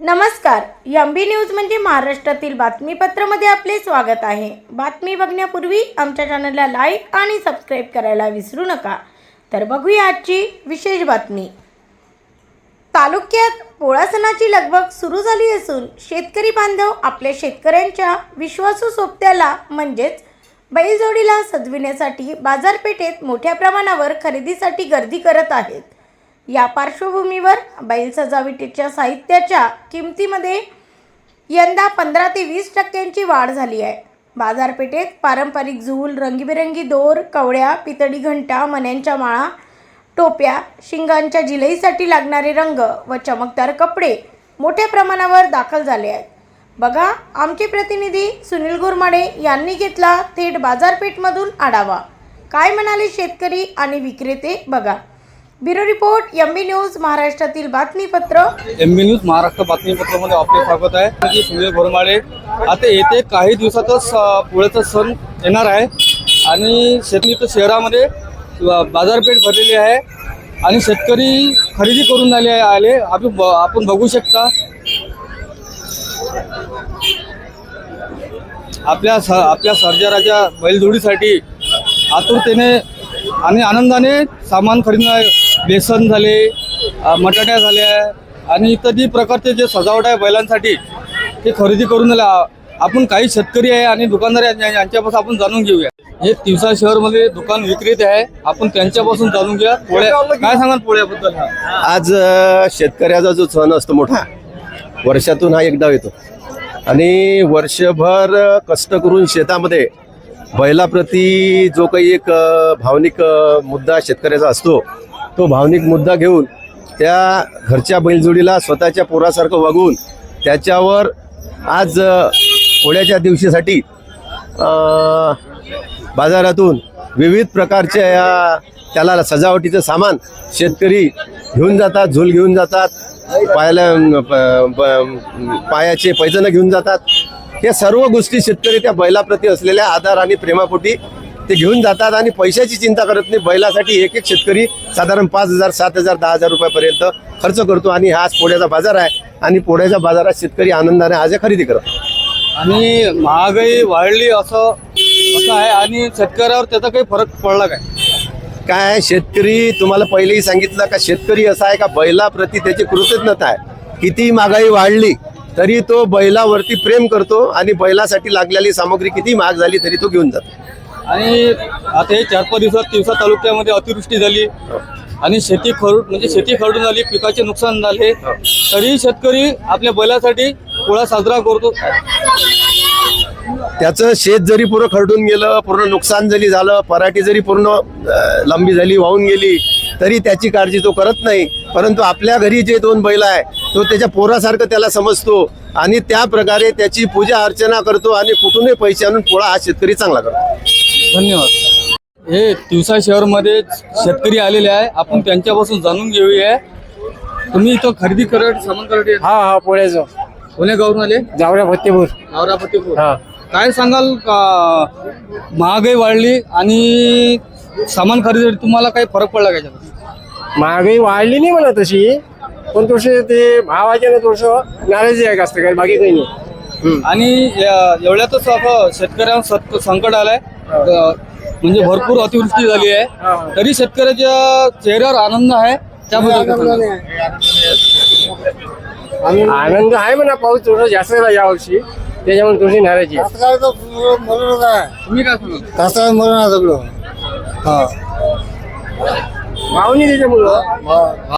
नमस्कार यम्बी न्यूज म्हणजे महाराष्ट्रातील बातमीपत्रामध्ये आपले स्वागत आहे. बातमी बघण्यापूर्वी आमच्या चॅनलला लाईक आणि सबस्क्राईब करायला विसरू नका. तर बघूया आजची विशेष बातमी. तालुक्यात पोळासणाची लगबग सुरू झाली असून शेतकरी बांधव आपल्या शेतकऱ्यांच्या विश्वासू सोबत्याला म्हणजेच बैलजोडीला सजविण्यासाठी बाजारपेठेत मोठ्या प्रमाणावर खरेदीसाठी गर्दी करत आहेत. या पार्श्वभूमीवर बैल सजावटीच्या साहित्याच्या किमतीमध्ये यंदा पंधरा ते वीस टक्क्यांची वाढ झाली आहे. बाजारपेठेत पारंपरिक झूल रंगीबेरंगी दोर कवड्या पितळी घंटा मण्यांच्या माळा टोप्या शिंगांच्या जिलईसाठी लागणारे रंग व चमकदार कपडे मोठ्या प्रमाणावर दाखल झाले आहेत. बघा आमचे प्रतिनिधी सुनील गुरमाडे यांनी घेतला थेट बाजारपेठमधून आढावा. काय म्हणाले शेतकरी आणि विक्रेते? बघा. ब्युरो रिपोर्ट एमबी न्यूज महाराष्ट्रातील बातमीपत्र. एम बी न्यूज महाराष्ट्र बातमीपत्रामध्ये आपले स्वागत आहे. मी सुनील गोरमाडे आता येते काही दिवसातच पुढेचा पोळ्याचा सण येणार आहे. आणि शेतकरी तर शहरामध्ये बाजारपेठ भरलेली आहे. आणि शेतकरी खरेदी करून आले आले. आपण ब- आपण बघू शकता. आपल्या स आपल्या सर्जाराच्या बैलजोडीसाठी आतुरतेने आणि आनंदाने सामान खरेदी बेसन झाले मटाट्या झाल्या आणि इत्यादी प्रकारचे जे सजावट आहे बैलांसाठी ते खरेदी करून आले. आपण काही शेतकरी आहे आणि दुकानदार यांच्यापासून आपण जाणून घेऊया. हे तिवसा शहरमध्ये दुकान विक्रेते आहे. आपण त्यांच्यापासून जाणून घेऊया. पोळ्या काय सांगाल पोळ्याबद्दल? आज शेतकऱ्याचा जो सण असतो मोठा वर्षातून हा एकदा येतो. आणि वर्षभर कष्ट करून शेतामध्ये बैलाप्रती जो काही एक भावनिक मुद्दा शेतकऱ्याचा असतो तो भावनिक मुद्दा घेऊन त्या घरच्या बैलजोडीला स्वतःच्या पोरासारखं वागून त्याच्यावर आज पोळ्याच्या दिवशीसाठी बाजारातून विविध प्रकारच्या या त्याला सजावटीचं सामान शेतकरी घेऊन जातात झूल घेऊन जातात पायाला प- पायाचे पैजनं घेऊन जातात. या सर्व गोष्टी शेतकरी त्या बैलाप्रती असलेल्या आधार आणि प्रेमापोटी ते घेऊन जातात आणि पैशाची चिंता करत नाही. बैलासाठी एक एक शेतकरी साधारण पाच हजार सात हजार दहा हजार रुपयापर्यंत खर्च करतो आणि हा आज पोळ्याचा बाजार आहे. आणि पोळ्याच्या बाजारात शेतकरी आनंदाने आज खरेदी करतो. आणि महागाई वाढली असं असं आहे आणि शेतकऱ्यावर त्याचा काही फरक पडला काय? काय शेतकरी तुम्हाला पहिलेही सांगितलं का शेतकरी असा आहे का बैलाप्रती त्याची कृतज्ञता आहे. किती महागाई वाढली तरी तो बैलावरती प्रेम करतो आणि बैलासाठी लागलेली सामग्री किती महाग झाली तरी तो घेऊन जातो. आणि आता हे चार पाच दिवसात तिवसा तालुक्यामध्ये अतिवृष्टी झाली. आणि शेती खरड म्हणजे शेती खरडून झाली पिकाचे नुकसान झाले. तरी शेतकरी आपल्या बैलासाठी पोळा साजरा करतो. त्याचं शेत जरी पूर्ण खरडून गेलं पूर्ण नुकसान जरी झालं पराठी जरी पूर्ण लांबी झाली वाहून गेली तरी त्याची काळजी तो करत नाही. परंतु आपल्या घरी जे दोन बैल आहे तो त्याच्या पोरासारखं त्याला समजतो आणि त्या प्रकारे त्याची पूजा अर्चना करतो आणि कुठूनही पैसे आणून पोळा हा शेतकरी चांगला करतो. धन्यवाद. हे तिवसा शहरमध्ये शेतकरी आलेले आहे. आपण त्यांच्यापासून जाणून घेऊया. तुम्ही इथं खरेदी करत सामान करत हा हा पोळ्याचं कोण्या गावरून आले? जावऱ्या फत्तेपूर. नवरापतीपूर हा. काय सांगाल का महागाई वाढली आणि सामान खरेदी तुम्हाला काही फरक पडला का महागाई वाढली नाही म्हणा तशी. पण थोडसे ते भावाचे ना थोडस नाराजी आहे जास्त काही बाकी काही नाही. आणि एवढ्यातच आता शेतकऱ्यांना संकट आलंय. म्हणजे भरपूर अतिवृष्टी झाली आहे. तरी शेतकऱ्याच्या चेहऱ्यावर आनंद आहे? त्याबद्दल? आनंद आहे म्हणा पाऊस थोडं जास्त झाला यावर्षी. त्याच्यामुळे थोडी नाराजी आहे. मरण आहे तुम्ही काय सांगाल? कसं मरण आहे सगळं. हा. भावनी त्याच्यामुळं.